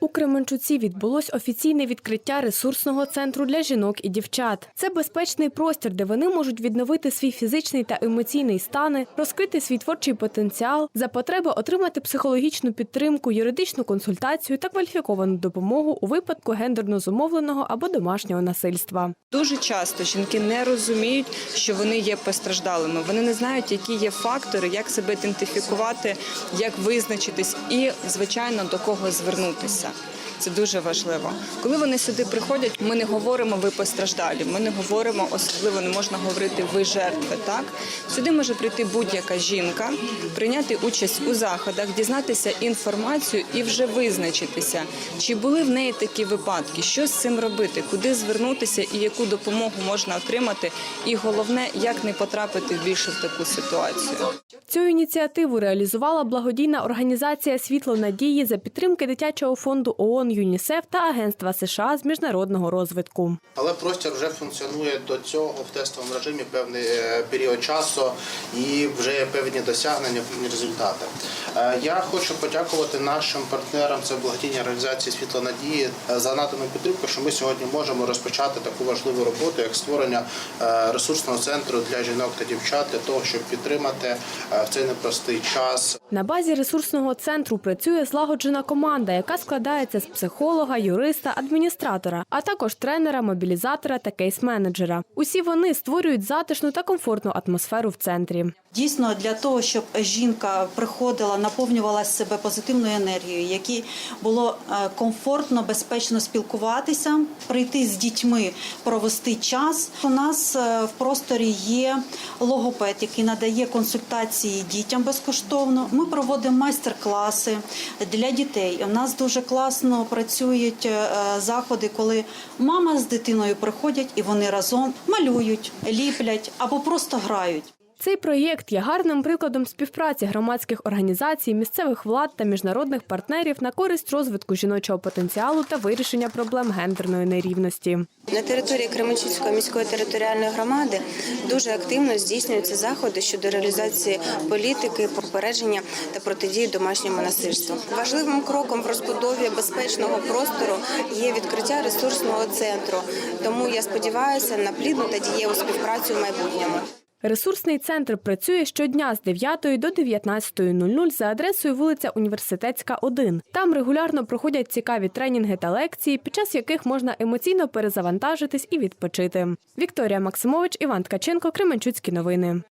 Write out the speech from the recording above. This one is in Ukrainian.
У Кременчуці відбулось офіційне відкриття ресурсного центру для жінок і дівчат. Це безпечний простір, де вони можуть відновити свій фізичний та емоційний стани, розкрити свій творчий потенціал, за потреби отримати психологічну підтримку, юридичну консультацію та кваліфіковану допомогу у випадку гендерно зумовленого або домашнього насильства. Дуже часто жінки не розуміють, що вони є постраждалими. Вони не знають, які є фактори, як себе ідентифікувати, як визначитись і, звичайно, до кого звернутися. Це дуже важливо. Коли вони сюди приходять, ми не говоримо ви постраждалі. Ми не говоримо, особливо не можна говорити ви жертви. Так сюди може прийти будь-яка жінка, прийняти участь у заходах, дізнатися інформацію і вже визначитися, чи були в неї такі випадки, що з цим робити, куди звернутися і яку допомогу можна отримати. І головне, як не потрапити більше в таку ситуацію. Цю ініціативу реалізувала благодійна організація Світло надії за підтримки дитячого фонду ООН ЮНІСЕФ та Агентства США з міжнародного розвитку. Але простір вже функціонує до цього в тестовому режимі певний е, період часу і вже є певні досягнення, певні результати. Е, Я хочу подякувати нашим партнерам, це благодійні організації Світло Надії за надану підтримку, що ми сьогодні можемо розпочати таку важливу роботу, як створення е, ресурсного центру для жінок та дівчат, для того, щоб підтримати в цей непростий час На базі ресурсного центру працює злагоджена команда, яка складається з психолога, юриста, адміністратора, а також тренера, мобілізатора та кейс-менеджера. Усі вони створюють затишну та комфортну атмосферу в центрі. Дійсно, для того, щоб жінка приходила, наповнювала себе позитивною енергією, якій було е, комфортно, безпечно спілкуватися, прийти з дітьми, провести час. У нас е, в просторі є логопед, який надає консультації дітям безкоштовно. Ми проводимо майстер-класи для дітей. У нас дуже класно працюють е, заходи, коли мама з дитиною приходять і вони разом малюють, ліплять або просто грають. Цей проєкт є гарним прикладом співпраці громадських організацій, місцевих влад та міжнародних партнерів на користь розвитку жіночого потенціалу та вирішення проблем гендерної нерівності. На території Кременчуцької міської територіальної громади дуже активно здійснюються заходи щодо реалізації політики, попередження та протидії домашньому насильству. Важливим кроком в розбудові безпечного простору є відкриття ресурсного центру. Тому я сподіваюся на плідну та дієву співпрацю в майбутньому. Ресурсний центр працює щодня з 9 до 19.00 за адресою вулиця Університетська, 1. Там регулярно проходять цікаві тренінги та лекції, під час яких можна емоційно перезавантажитись і відпочити. Вікторія Максимович, Іван Ткаченко, Кременчуцькі новини.